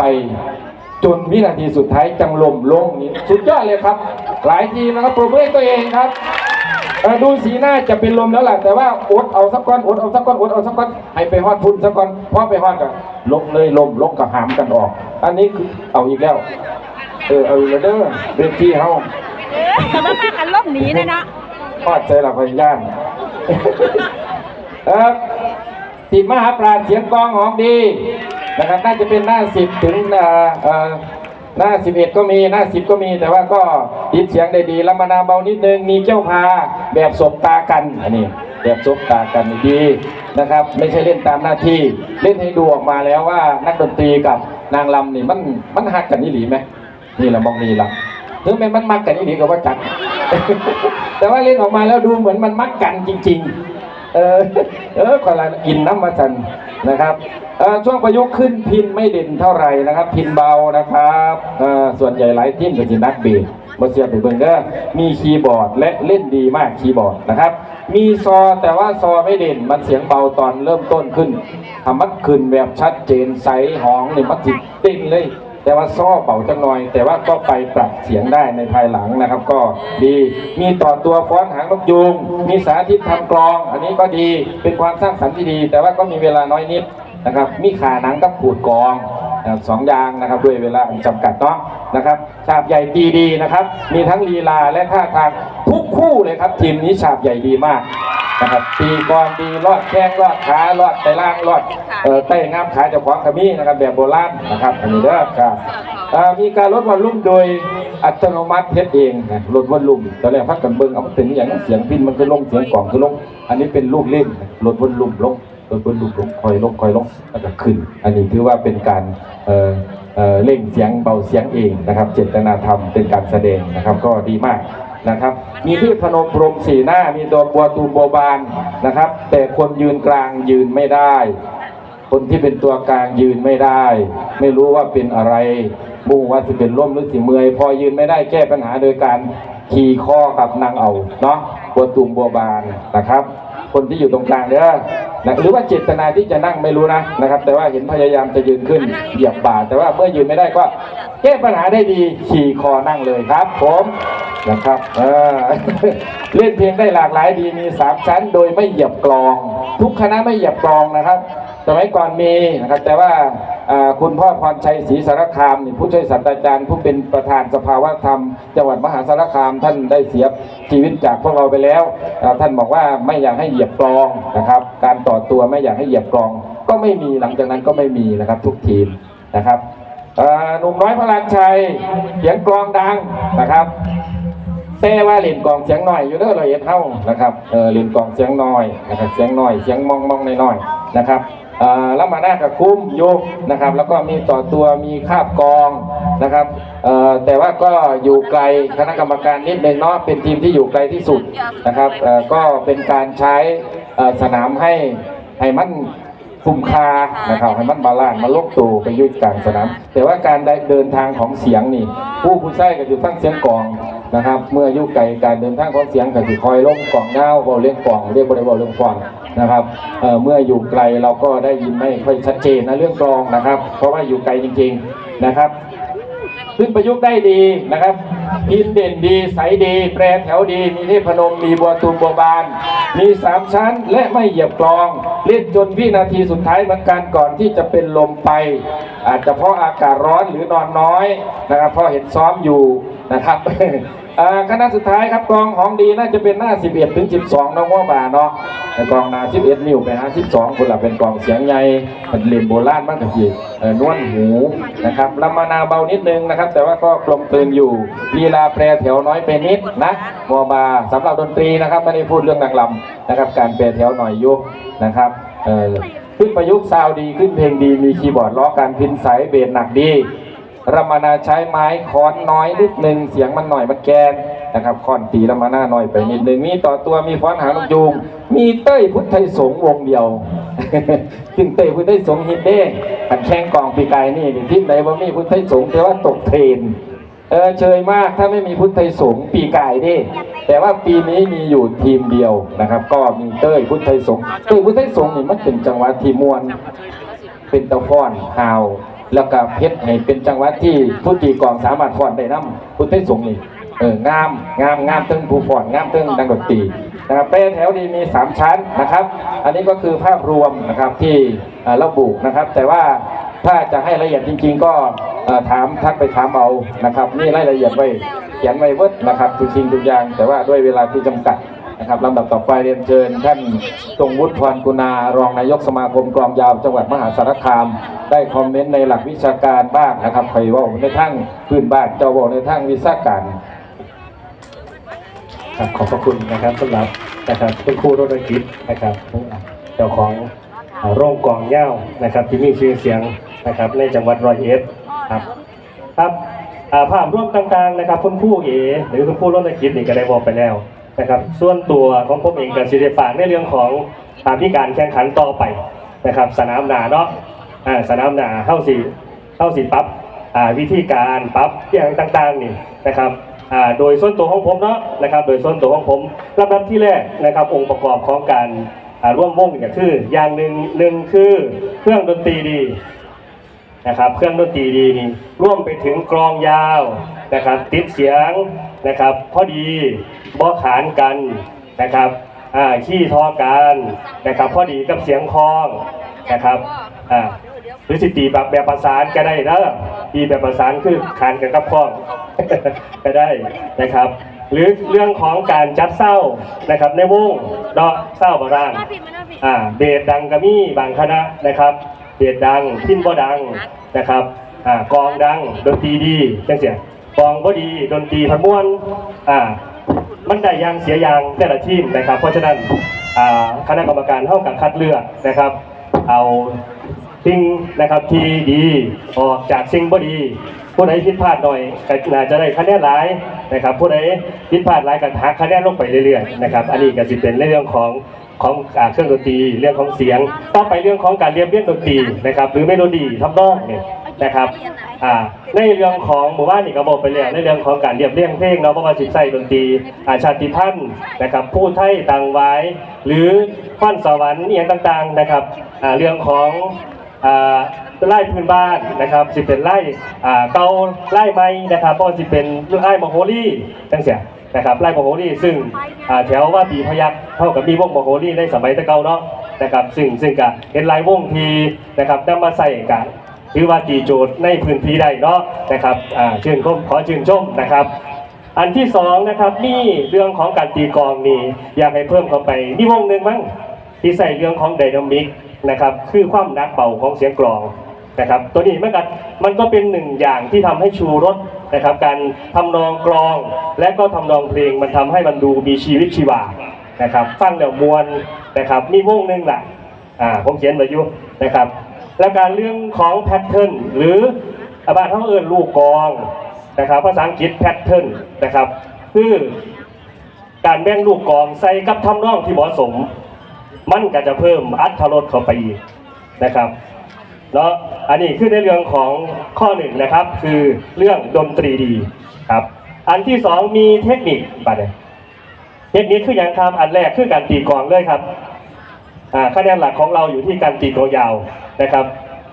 ไปจนวินาทีสุดท้ายจังลมลงนี่สุดยอดเลยครับ หลายทีมนะครับปรบมือให้ตัวเองครับเอ่อดูสีหน้าจะเป็นลมแล้วล่ะแต่ว่าอดเอาสักก้อนอดเอาสักก้อนอดเอาสักก้อนให้ไปฮอดพุ่นสักก้อนพอไปฮอดกันลงเลยลมลงกับหามกันออก อันนี้คือเอาอีกแล้ว เออเอาอีกแล้วเด้อเป็นที่เฮาแต่ว่าพากันลบหนีเลยเนาะทอดใจเราพยานเออติดมหาปราชญ์เสียงกลองหอมดี นะครับน่าจะเป็นหน้าสิบถึงอ่อเอ่อหน้าสิบเอ็ดก็มีหน้าสิบก็มีแต่ว่าก็ติดเสียงได้ดีล้วมานาเบานิดนึงมีเจ้าพาแบบสบตากันอันนี้แบบสบตากันดีนะครับ ไม่ใช่เล่นตามหน้าที่เล่นให้ดูออกมาแล้วว่านักดนตรีกับนางรำนี่มันมันหักกันนี่หรือไหมนี่แหละมองนี่ละถึงแม้มันมักกันนี่หรือก็ว่าจัดแต่ว่าเล่นออกมาแล้วดูเหมือนมันมักกันจริง ๆ เออเออคนละอินน้ำมาสันนะครับช่วงประยุกต์ขึ้นพินไม่เด่นเท่าไหร่นะครับ พินเบานะครับส่วนใหญ่หลายทีมก็จะนักเบสมาเสียบไปเบิ่งเด้อมีคีย์บอร์ดและเล่นดีมากคีย์บอร์ดนะครับ มีซอแต่ว่าซอไม่เด่นมันเสียงเบาตอนเริ่มต้นขึ้นทำมันขึ้นแบบชัดเจนใสหองเนี่ยมันจิตติงเลย แต่ว่าซ้อเป่าจังหน่อย แต่ว่าก็ไปปรับเสียงได้ในภายหลังนะครับ ก็ดีมีต่อตัวฟ้อนหางนกยูงมีสาธิตทำกลอง อันนี้ก็ดีเป็นความสร้างสรรค์ที่ดี แต่ว่าก็มีเวลาน้อยนิดนะครับ มีขาหนังกับขูดกลอง นะครับสองอย่างนะครับด้วยเวลาจำกัดเนาะนะครับฉาบใหญ่ดีดีนะครับ มีทั้งลีลาและท่าทางทุกคู่เลยครับ ทีมนี้ฉาบใหญ่ดีมากนะครับตีกลองดีรอดแข้งรอดขาลอดไตล่างรอดเอ่อไต้งามขาเจ้าของขมีนะครับแบบโบราณนะครับอันนี้เด้อครับเอ่อมีการลดวอลลุ่มโดยอัตโนมัติเฮ็ดเองนะลดวอลลุ่มตอนแรกพักกันเบิ่งเอามันเป็นอย่างนั้นเสียงพินมันคือลงเสียงกล่องคือลง อันนี้เป็นลูกเล่นนะลดวอลลุ่มลง ลดวอลลุ่มลงคอยลงคอยลงแล้วก็ขึ้น อันนี้ถือว่าเป็นการเอ่อเล่งเสียงเบาเสียงเองนะครับ เจตนาธรรมเป็นการแสดงนะครับก็ดีมากนะครับ มีที่พนมพรมสีหน้ามีตัวบัวตูมโบบานนะครับ แต่คนยืนกลางยืนไม่ได้ คนที่เป็นตัวกลางยืนไม่ได้ ไม่รู้ว่าเป็นอะไรมุ่งว่าสิเป็นร่มหรือสิเมือยพอยืนไม่ได้แก้ปัญหาโดยการ ขี่ข้อกับนางเอาเนาะบัวตุ่มบัวบานนะครับ คนที่อยู่ตรงกลางเด้อนะหรือว่าเจตนาที่จะนั่งไม่รู้นะนะครับ แต่ว่าเห็นพยายามจะยืนขึ้นเหยียบบ่าแต่ว่าเมื่อยืนไม่ได้ก็แก้ปัญหาได้ดีขี่คอนั่งเลยครับ ผมนะครับเออเล่นเพลงได้หลากหลายดีมีสามชั้น โดยไม่เหยียบกลอง ทุกคณะไม่เหยียบกลองนะครับสมัยก่อนมีนะครับแต่ว่าอ่า คุณพ่อพรชัยศรีสารคามนี่ผู้ช่วยศาสตราจารย์ผู้เป็นประธานสภาวะธรรม จังหวัดมหาสารคามท่านได้เสียชีวิตจากพวกเราไปแล้ว ท่านบอกว่าไม่อยากให้เหยียบกลองนะครับ การต่อตัวไม่อยากให้เหยียบกลอง ก็ไม่มีหลังจากนั้นก็ไม่มีนะครับทุกทีมนะครับหนุ่มน้อยพลานชัยเสียงกลองดังนะครับแต่ว่าเล่นกองเสียงน้อยอยู่เด้อเราเอ็ดเท่านะครับเออเล่นกองเสียงน้อยนะครับเสียงน้อยเสียงมองมองน้อยๆนะครับ ล้วมาหน้ากับคุ้มโยกนะครับ แล้วก็มีต่อตัวมีคาบกองนะครับแต่ว่าก็อยู่ไกลคณะกรรมการนิดนึงเนาะเป็นทีมที่อยู่ไกลที่สุดนะครับก็เป็นการใช้สนามให้ให้มันคุ้มค่านะครับให้มันบาลานซ์มาลกตูไปยุดกลางสนาม แต่ว่าการได้เดินทางของเสียงนี่ ผู้ผู้ใช้ก็จะฟังเสียงกอง นะครับ เมื่ออยุ่ไกลการเดินทางของเสียงก็จะคอยลงกล่องเงาเบาเลี้ยงกล่องเรียกบริบาเรื่องฟอนนะครับเเมื่ออยู่ไกลเราก็ได้ยินไม่ค่อยชัดเจนนะเรื่องกลองนะครับ เพราะว่าอยู่ไกลจริง ๆนะครับขึ้นประยุกต์ได้ดีนะครับพินเด่นดีใสดี แปรแถวดี มีเทพนมมีบัวตูมบัวบาน มีสามชั้นและไม่เหยียบกลอง เล่นจนวินาทีสุดท้ายเหมือนกันก่อนที่จะเป็นลมไป อาจจะเพราะอากาศร้อนหรือนอนน้อยนะครับเพราะเห็นซ้อมอยู่ นะครับอ่าคณะสุดท้ายครับกลองหอมดีน่าจะเป็นหน้า 11 ถึง 12น้องว่าบาเนาะแต่กลองหนา11 นิ้วไปหา12คนละเป็นกลองเสียงใหญ่เป็นเรียญโบราณมากกว่าสิเอ่อนวลหูนะครับลำมานาเบานิดนึงนะครับ แต่ว่าก็กลมกลืนอยู่ลีลาแปรแถวน้อยไปนิดนะมัวบาสำหรับดนตรีนะครับไม่ได้พูดเรื่องนางลำนะครับ การแปรแถวหน่อยยุกนะครับเอ่อขึ้นประยุกต์ซาวดีขึ้นเพลงดีมีคีย์บอร์ดล้อการพินสายเบสหนักดี รำมานาใช้ไม้ค้อนน้อยนิดนึงเสียงมันหน่อยมันแกนนะครับค้อนตีรำมานาน้อยไปนิดนึงมีต่อตัวมีฟ้อนหางนกยูงมีเต้ยพุทธไทยสงฆ์วงเดียวซึ่งเต้ยพุทธไทยสงฮิตเด้ขันแข่งกองปีกายนี่ทีมไหนว่ามีพุทธไทยสงแต่ว่าตกเทรนเออเชยมากถ้าไม่มีพุทธไทยสงปีกายด้แต่ว่าปีนี้มีอยู่ทีมเดียวนะครับ ก็มีเต้ยพุทธไทยสงเต้ยพุทธไทยสงนี่มันเป็นจังหวะทีมวนเป็นตะฟ้อนฮาว แล้วก็เพชรให้เป็นจังหวัดที่ผู้ตีกลองสามารถฟ้อนได้นํพุทธิสงฆ์นี่เอองามงามงามเทั้งผู้ฟ้อนงามเทั้งดังดนตรีนะครับเป้แถวนี้มี 3 ชั้นนะครับ อันนี้ก็คือภาพรวมนะครับที่เอ่อระบุนะครับ แต่ว่าถ้าจะให้ละเอียดจริง ๆ ก็เอ่อถามทักไปถามเอานะครับนี่รายละเอียดไว้เขียนไว้เวิร์ดนะครับทุกสิ่งทุกอย่าง แต่ว่าด้วยเวลาที่จำกัด นะครับลำดับต่อไปเรียนเชิญท่านทรงวุฒิพรกุณารองนายกสมาคมกลองยาวจังหวัดมหาสารคาม ได้คอมเมนต์ในหลักวิชาการบ้างนะครับใครว่าในทั้งพื้นบ้านเจ้าเว่าในทั้งวิชาการครับขอบพระคุณนะครับสำหรับนะครับคุณครูรถกิจนะครับเจ้าของโรงกลองเย้านะครับ ที่มีชื่อเสียงนะครับในจังหวัดร้อยเอ็ดครับครับอ่าภาพร่วมต่างๆนะครับคุณครูเอหรือคุณครูรถกิจนี่ก็ได้บอกไปแล้ว นะครับส่วนตัวของผมเองกับสิได้ฝากในเรื่องของตามที่การแข่งขันต่อไปนะครับ สนามหนาเนาะอ่าสนามหนาเข้าสีเข้าสีปั๊บอ่าวิธีการปั๊บอย่างต่างๆนี่นะครับอ่าโดยส่วนตัวของผมเนาะนะครับ โดยส่วนตัวของผมลำดับที่แรกนะครับ องค์ประกอบของการอ่าร่วมวงเนี่ยคืออย่างหนึ่งหนึ่งคือเครื่องดนตรีดีนะครับ เครื่องดนตรีดีนี่ร่วมไปถึงกลองยาวนะครับ ติดเสียง นะครับ พอดีบ่ขานกันนะครับอ่าขี้ทอกันนะครับ พอดีกับเสียงคลองนะครับอ่าหรือสิตีแบบแบบประสานก็ได้นะตีแบบประสานคือขานกันกับคลองก็ได้นะครับ หรือเรื่องของการจัดเศร้านะครับในวงเนาะเศร้าบารางอ่าเบสดังก็มีบางคณะนะครับเบสดังทิ้นบ่ดังนะครับอ่ากองดังดนตรีดีจังเสีย กองบ่ดีดนตรีพันม่วนอ่ามันได้ยางเสียยางแต่ละทีมนะครับ เพราะฉะนั้นอ่าคณะกรรมการเท่ากับคัดเลือกนะครับ เอาสิ่งนะครับที่ดีออกจากสิ่งบ่ดีผู้ใดผิดพลาดหน่อยก็น่าจะได้คะแนนหลายนะครับผู้ใดผิดพลาดหลายก็หักคะแนนลงไปเรื่อยๆนะครับอันนี้ก็สิเป็นเรื่องของของอเครื่องดนตรีเรื่องของเสียง ต่อไปเรื่องของการเรียบเรียงดนตรีนะครับหรือเมโลดี้ทำนองเนี่ย นะครับอ่าในเรื่องของหมู่บ้านนี่ก็บอกไปแล้วในเรื่องของการเรียบเรียงเพลงเนาะเพราะว่าสิใส่ดนตรีอาชาติพันธุ์นะครับผู้ไทยต่างไว้ หรือฟันสวรรค์อหย่างต่างๆนะครับอ่าเรื่องของอ่าไล่พื้นบ้านนะครับสิเป็นไล่อ่าเกาไล่ไม้นะครับเพราะว่าสิเป็นไล่มโหรีจังเสียนะครับไล่โมโหรีซึ่งอ่าแถวว่าปีพยักเท่ากับมีวงโมโหรีในสมัยตะเกาเนาะนะครับซึ่งซึ่งกะเห็นลายวงทีนะครับนำมาใส่กัน ถือว่าตีโจทย์ในพื้นที่ได้เนาะนะครับอ่าชื่นชมขอเชื่นชมนะครับ อันที่สองนะครับนี่เรื่องของการตีกลองนี่อยากให้เพิ่มเข้าไปนี่วงหนึ่งมั้งที่ใส่เรื่องของไดนามิกนะครับคือความหนักเบาของเสียงกลองนะครับตัวนี้มันก็มันก็เป็นหนึ่งอย่างที่ทำให้ชูรสนะครับ การทำนองกลองและก็ทำนองเพลงมันทำให้มันดูมีชีวิตชีวานะครับ ฟังแล้วมวนนะครับมีวงหนึ่งแหละอ่าผมเขียนไว้อยู่นะครับ และการเรื่องของแพทเทิร์นหรืออาบ้านเขาเอิ้นลูกกองนะครับภาษาอังกฤษแพทเทิร์นนะครับ คือการแบ่งลูกกองใส่กับทำนองที่เหมาะสม มันก็จะเพิ่มอัตรสเข้าไปอีกนะครับเนาะอันนี้คือในเรื่องของข้อหนึ่งนะครับ คือเรื่องดนตรีดีครับ อันที่สองมีเทคนิคบัดนี้เทคนิคคืออย่างครับอันแรกคือการตีกองเลยครับ คะแนนหลักของเราอยู่ที่การตีกลองยาวนะครับ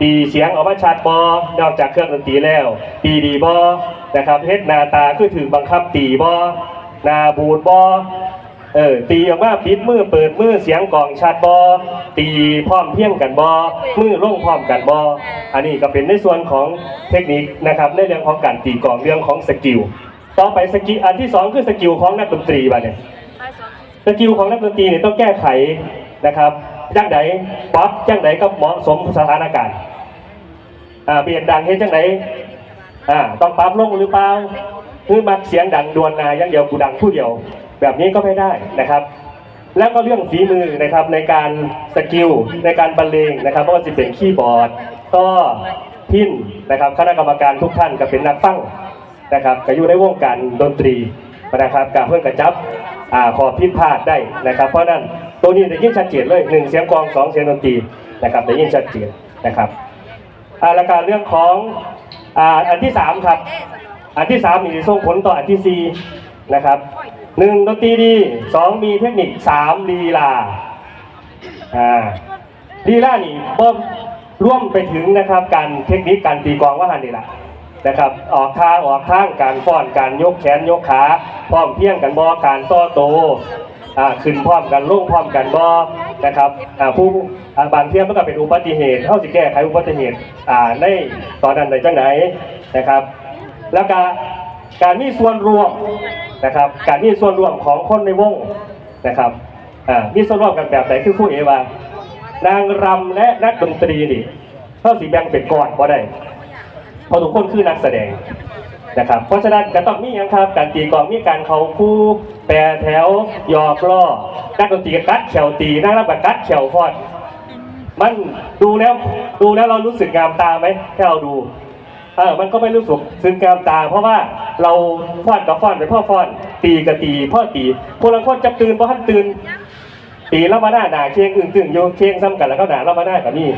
ตีเสียงออกมาชัดบอนอกจากเครื่องดนตรีแล้วตีดีบอนะครับเฮ็ดนาตาคือถือบังคับตีบอนาบูดบอเออตีออกมาปิดมือเปิดมือเสียงกลองชัดบอตีพร้อมเพียงกันบอมือร่งพร้อมกันบออันนี้ก็เป็นในส่วนของเทคนิคนะครับในเรื่องของการตีกลองเรื่องของสกิลต่อไปสกิลอันที่สองคือสกิลของนักดนตรีบ้าเนี่ยสกิลของนักดนตรีเนี่ยต้องแก้ไข นะครับจังไดป๊อปจังไดก็เหมาะสมสถานการณ์อ่าเปลี่ยนดังเฮ็ดจังไดอ่าต้องปรับลงหรือเปล่าคือมักเสียงดังดวนนาอย่างเดียวกูดังผู้เดียว แบบนี้ก็ไม่ได้นะครับ แล้วก็เรื่องฝีมือนะครับในการสกิลในการบรรเลงนะครับไม่ว่าจะเป็นคีย์บอร์ดก็พินนะครับคณะกรรมการทุกท่านก็เป็นนักฟังนะครับก็อยู่ในวงการดนตรีนะครับกับเพื่อนกระจับอขอผิพาดได้นะครับ เพราะนั้น ตัวนี้ได้ยินชัดเจนเลยหนึ่งเสียงกลองสองเสียงดนตรีนะครับได้ยินชัดเจนนะครับอ่าแล้วก็เรื่องของอ่าอันที่สามครับ อันที่สามมีส่งผลต่ออันที่สี่นะครับหนึ่งดนตรีดีสองมีเทคนิคสามลีลาอ่าลีลานี่บ่มร่วมไปถึงนะครับการเทคนิคการตีกลองว่าหันนี่แหละนะครับออกทางออกทางการฟ้อนการยกแขนยกขาพร้อมเพียงกันบอการต่อโต อ่าขึ้นพร้อมกันลงพร้อมกันบอนะครับอ่าผู้อ่าบางเที่ยมันก็เป็นอุบัติเหตุเท่าสิแก้ไขอุบัติเหตุอ่าในตอนนั้นในจังไหนนะครับ แล้วก็การมีส่วนรวมนะครับ การมีส่วนรวมของคนในวงนะครับอ่ามีส่วนร่วมกันแบบไหนคือคู่เอวานางรำและนักดนตรีนี่เข้าสีแบ่งเป็นก่อนบ่ได้เพราะทุกคนคือนักแสดง นะครับ เพราะฉะนั้นก็ต้องมีอย่างครับการตีกลองมีการเขาคู่แปรแถวหยอกล้อนักดนตรีกัดแขวตีนักรำก็กัดแขวฟอดมันดูแล้วดูแล้วเรารู้สึกงามตาไหมถ้าเราดูเออมันก็ไม่รู้สึกซึ้งงามตา เพราะว่าเราฟอนกับฟอนไปพ่อฟอน ตีกับตีพ่อตีพวกเราคนจะตื่นเพราะท่านตื่นตีแล้วมาหน้าด่าเคียงอึ่งตึงโยเคียงซ้ำกันแล้วก็ด่าแล้วมาหน้ากับนี่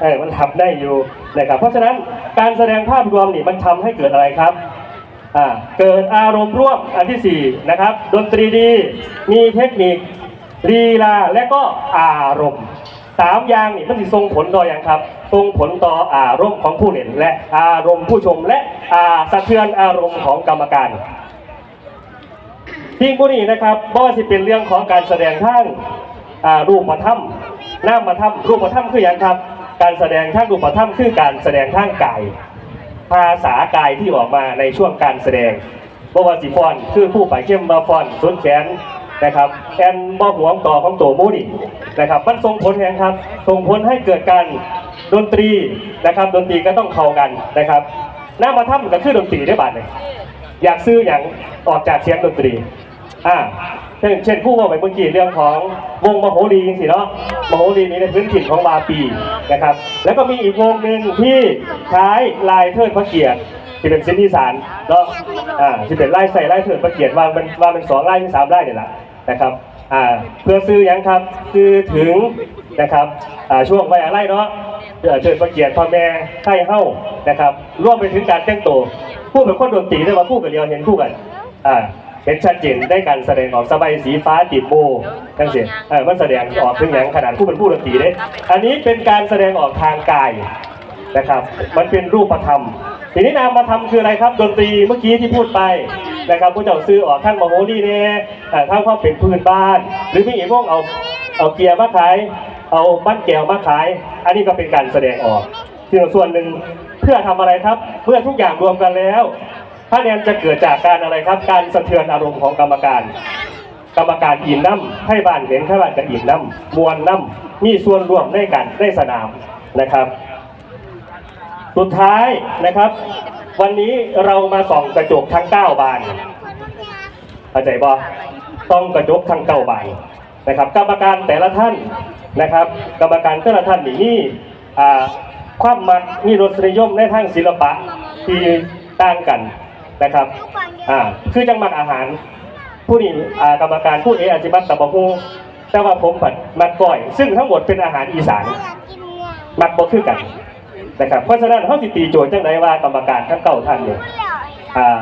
เออมันทำได้อยู่นะครับเพราะฉะนั้นการแสดงภาพรวมนี่มันทำให้เกิดอะไรครับอ่าเกิดอารมณ์ร่วมอันที่สี่นะครับดนตรีดีมีเทคนิคลีลาและก็อารมณ์สามอย่างนี่มันจะส่งผลต่ออย่างครับส่งผลต่ออารมณ์ของผู้เล่นและอารมณ์ผู้ชมและอาสะเทือนอารมณ์ของกรรมการทีมผู้นี้นะครับบ่ว่าจะเป็นเรื่องของการแสดงทางรูปธรรมนามธรรมรูปธรรมคืออย่างครับ การแสดงทางรูปธรรมคือการแสดงทางกาย ภาษากายที่ออกมาในช่วงการแสดงบวสิฟอน คือผู้ไปเข้มมาฟอนสุนแขนนะครับแอนบ่หวงต่อของตัวมูนี่นะครับมันส่งผลแห่งครับส่งผลให้เกิดการดนตรีนะครับ ดนตรีก็ต้องเข้ากันนะครับหน้ามธรรมก็คือดนตรีได้บาดเลยอยากซื้ออย่างออกจากเสียงดนตรีอ่า เช่นเช่นผู้ว่าไปเมื่อกี้เรื่องของวงมโหรีจริงสิเนาะมโหรีนี้ในพื้นถิ่นของบาปีนะครับ แล้วก็มีอีกวงหนึ่งที่ใช้ลายเทิดพระเกียรติที่เป็นเส้นที่สารเนาะอ่าที่เป็นไลายใส่ไลายเทิดพระเกียรติวางเป็นวางเป็นสองไลายเป็นสามไลายเนี่ยแหละนะครับอ่าเพื่อซื้อยังครับคือถึงนะครับอ่าช่วงไว้อะไรเนาะเชิญประเกียรติพ่อแม่ไข่เฮ้านะครับร่วมไปถึงการแต่งตัวผู้เป็นคนดนตรีได้มาคู่กันเดียวเห็นคู่กันอ่า เห็นชัดเจนได้การแสดงออกสบายสีฟ้าติดโบทั้งเสียเออมันแสดงออกถึงอย่างขนาดผู้เป็นผู้ดนตรีเด้อันนี้เป็นการแสดงออกทางกายนะครับ มันเป็นรูปธรรม ทีนี้นามธรรมคืออะไรครับดนตรีเมื่อกี้ที่พูดไปนะครับผู้เจ้าซื้อออกทั้งมโหรีเนี่ยอ่าทั้งความเป็นพื้นบ้าน หรือมีอีกพวกเอาเอาเกียร์มาขายเอาบ้านแก้วมาขาย อันนี้ก็เป็นการแสดงออกที่ส่วนหนึ่งเพื่อทำอะไรครับ เมื่อทุกอย่างรวมกันแล้ว คะแนนจะเกิดจากการอะไรครับ การสะเทือนอารมณ์ของกรรมการ กรรมการอินน้ำให้บ้านเห็นให้บ้านกับอินน้ำมวลน้ำมีส่วนร่วมในการในสนามนะครับ สุดท้ายนะครับ วันนี้เรามาส่องกระจกทั้ง 9 บานเข้าใจบ่ต้องกระจกทั้ง9บานนะครับ กรรมการแต่ละท่านนะครับ กรรมการแต่ละท่านนี่มีอ่ความมักมีรสนิยมในทางศิลปะที่ต่างกัน นะครับอ่าคือจังหมักอาหาร ผู้นี้อ่ากรรมการผู้เออาจจะมักตับะฮูแต่ว่าผมผัดมักก้อย ซึ่งทั้งหมดเป็นอาหารอีสานมักบ่คือกันนะครับเพราะฉะนั้นเขาสิตีโจทย์จังไดว่ากรรมการทั้งเก้าท่านเนี่ยอ่า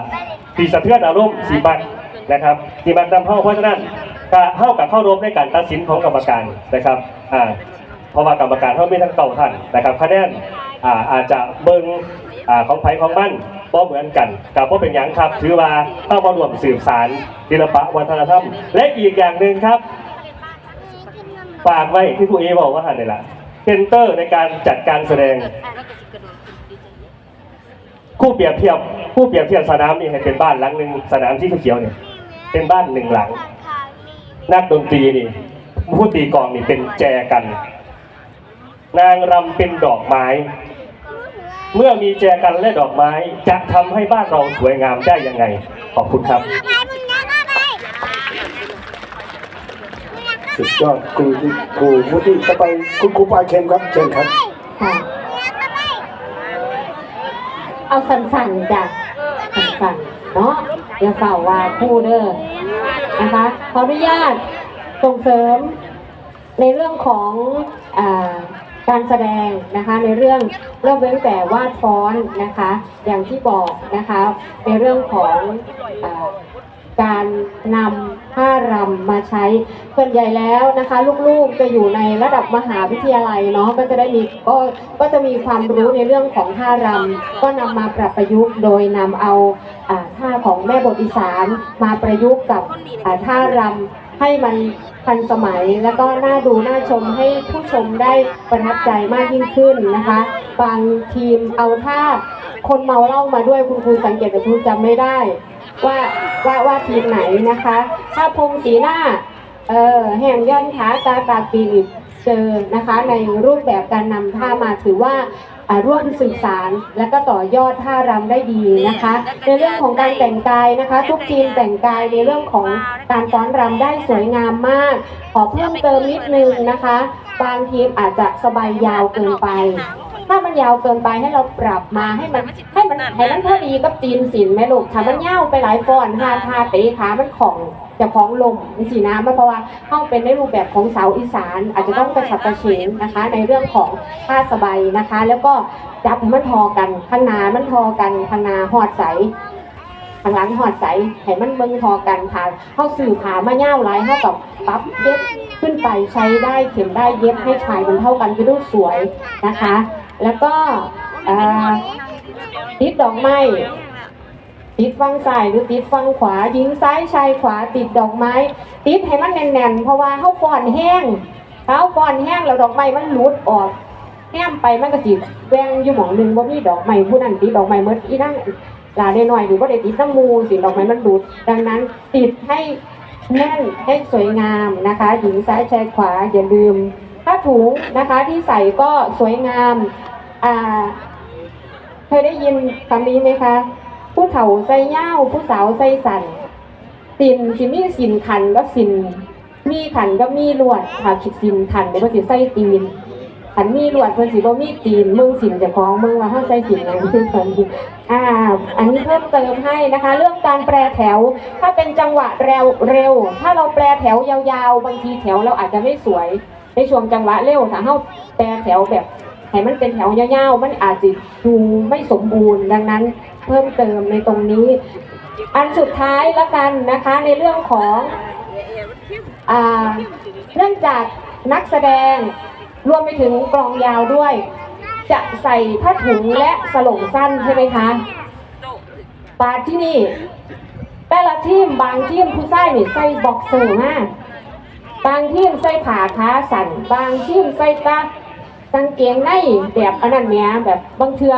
ตีสะเทือนอารมณ์สีบักนะครับสีบักนำเข้าเพราะฉะนั้นก็เข้ากับเข้ารบในการตัดสินของกรรมการนะครับอ่าเพราะว่ากรรมการเขาไม่ทั้งเก้าท่านนะครับคะแนนอ่าอาจจะเบิ่ง อ่าของไผของมันบ่เหมือนกันกับว่าเป็นอย่างครับถือว่าเข้ามารวมสืบสารศิลปะวัฒนธรรม และอีกอย่างหนึ่งครับ ฝากไว้ที่ครูเอบอกว่าหันนี่แหละเซนเตอร์ในการจัดการแสดงคู่เปรียบเทียบคู่เปรียบเทียบสนามนี่ให้เป็นบ้านหลังหนึ่งสนามที่เขียวเนี่ยเป็นบ้านหนึ่งหลัง นักดนตรีนี่ผู้ตีกลองนี่เป็นแจกัน นางรำเป็นดอกไม้ เมื่อมีแจกันและดอกไม้จะทำให้บ้านเราสวยงามได้ยังไง ขอบคุณครับ สุดยอดครูที่ครูผู้ที่ต่อไปคุณครูปลายเค็มครับเชิญครับ ค่ะเอาสั่นๆจ้ะสั่นๆเนาะอย่าเฝ้าว่าคู่เด้อนะคะขออนุญาตส่งเสริมในเรื่องของอา การแสดงนะคะในเรื่องเริ่มตั้งแต่วาดฟ้อนนะคะ อย่างที่บอกนะคะในเรื่องของอการนำผ้ารำมาใช้ส่วนใหญ่แล้วนะคะ ลูกๆจะอยู่ในระดับมหาวิทยาลัยเนาะก็จะได้มีก็ก็จะมีความรู้ในเรื่องของท่ารำก็นำมาปรับประยุกต์ โดยนำเอาท่าของแม่บทอีสานมาประยุกต์กับท่ารำ ให้มันทันสมัยแล้วก็น่าดูน่าชมให้ผู้ชมได้ประทับใจมากยิ่งขึ้นนะคะ บางทีมเอาท่าคนเมาเหล้ามาด้วยคุณครูสังเกตแต่คุณจำไม่ได้ว่าว่าว่าทีมไหนนะคะ ถ้าพงสีหน้า เออแห่งย่อนขาตาตาปีบ เจอนะคะ ในรูปแบบการนำท่ามาถือว่าอ่าร่วมสื่อสารและก็ต่อยอดท่ารำได้ดีนะคะ ในเรื่องของการแต่งกายนะคะ ทุกทีมแต่งกายในเรื่องของการฟ้อนรำได้สวยงามมาก ขอเพิ่มเติมนิดนึงนะคะ บางทีมอาจจะสบายยาวเกินไป ถ้ามันยาวเกินไปให้เราปรับมาให้มันให้มันให้มันพอดีกับจีนสินแม่ลูกถ้ามันยาวไปหลายฟอนหาทาเตะขามันของจะของลมนี่สินะมันเพราะว่าเข้าเป็นในรูปแบบของสาวอีสาน อาจจะต้องกระฉับกระเฉงนะคะ ในเรื่องของผ้าสบายนะคะ แล้วก็จับให้มันทอกันข้างหน้ามันทอกันข้างหน้าหอดใส ทางหลังหอดใสให้มันเบิ่งทอกันค่ะเข้าสื่อผามาเง่าหลายเท่ากับปั๊บเย็บขึ้นไปใช้ได้เข็มได้เย็บให้ชายมันเท่ากันจะดูสวยนะคะ แล้วก็ติดดอกไม้ติดฟังซ้ายหรือติดฟังขวายิงซ้ายชายขวาติดดอกไม้ ติดให้มันแน่นๆ เพราะว่าเข้าฟอนแห้งเขาฟอนแห้งแล้วดอกไม้มันหลุดออกแง้มไปมันก็สิแวงอยู่หมองหนึ่งว่ามีดอกไม้ผู้นั้นติดดอกไม้เมื่ออีนั่ง ลาได้หน่อยหรือว่าได้ติดน้ำมูสิดอกไม้มันหลุดดังนั้นติดให้แน่นให้สวยงามนะคะหญิงซ้ายชายขวาอย่าลืมผ้าถุงนะคะที่ใส่ก็สวยงามอ่าเคยได้ยินคำนี้ไหมคะ ผู้เฒ่าใส่เย้าผู้สาวใส่สันสินสิมีสินขันก็สินมีขันก็มีลวดถ้าคิดสินขันเดี๋ยวมันสิใส่ตีน ขันมีลวดเพิ่นสิบ่มีตีนมึงสินจะของมึงว่าเฮาใส่สินหยังคือตอนอ่าอันนี้เพิ่มเติมให้นะคะ เรื่องการแปรแถว ถ้าเป็นจังหวะเร็วเร็ว ถ้าเราแปรแถวยาวๆ บางทีแถวเราอาจจะไม่สวยในช่วงจังหวะเร็วถ้าเฮาแปรแถวแบบให้มันเป็นแถวยาวๆ มันอาจจะดูไม่สมบูรณ์ดังนั้น เพิ่มเติมในตรงนี้ อันสุดท้ายละกันนะคะในเรื่องของอ่าเนื่องจากนักแสดง รวมไปถึงกลองยาวด้วย จะใส่ผ้าถุงและสลงสั้นใช่ไหมคะปาที่นี่ แต่ละทีมบางทีมผู้ใส่นี่ใส่บ็อกเซอร์มากบางทีมใส่ผ้าขาสั่นบางทีมใส่ตากางเกงในแบบอันนั้นเนี้ยแบบบางเทือ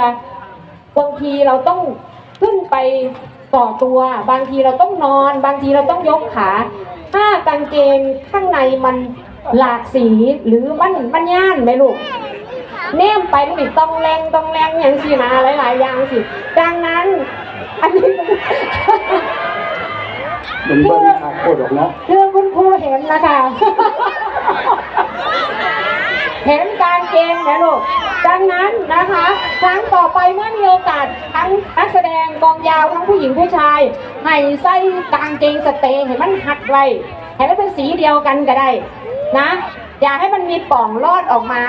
บางทีเราต้องขึ้นไปต่อตัว บางทีเราต้องนอน บางทีเราต้องยกขา ถ้ากางเกงข้างในมัน หลากสีหรือมันมันย่านไหมลูกแนมไปมันติดต้องแรงต้องแรงอย่างสินะหลายๆอย่างสิ ดังนั้น อันนี้มันเบิ้ลขาดโคตรหรอกเนาะเรื่องคุณครูเห็นนะคะเห็นการเกณฑ์นะลูกดังนั้นนะคะครั้งต่อไปเมื่อมีโอกาสทั้งนักแสดงกองยาวทั้งผู้หญิงผู้ชาย ให้ใส่กางเกงสเตย์ให้มันหัดไว้ให้มันเป็นสีเดียวกันก็ได้ นะ อย่าให้มันมีป่องลอดออกมา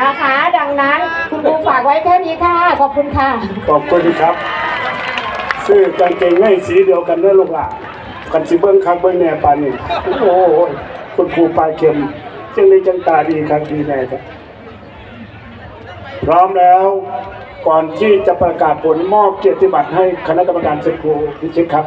นะคะ ดังนั้นคุณครูฝากไว้แค่นี้ค่ะ ขอบคุณค่ะขอบคุณครับ ซื้อกางเกงในสีเดียวกันเด้อลูกหล่ะกันสิเบิ้งคักเบิ้งแหน่ปานนี่โอ้โหคุณครูปลายเข็มจังได้จังตาดีครับดีแน่ครับพร้อมแล้วก่อนที่จะประกาศผลมอบเกียรติบัตรให้คณะกรรมการเซ็นครูพิชิตครับ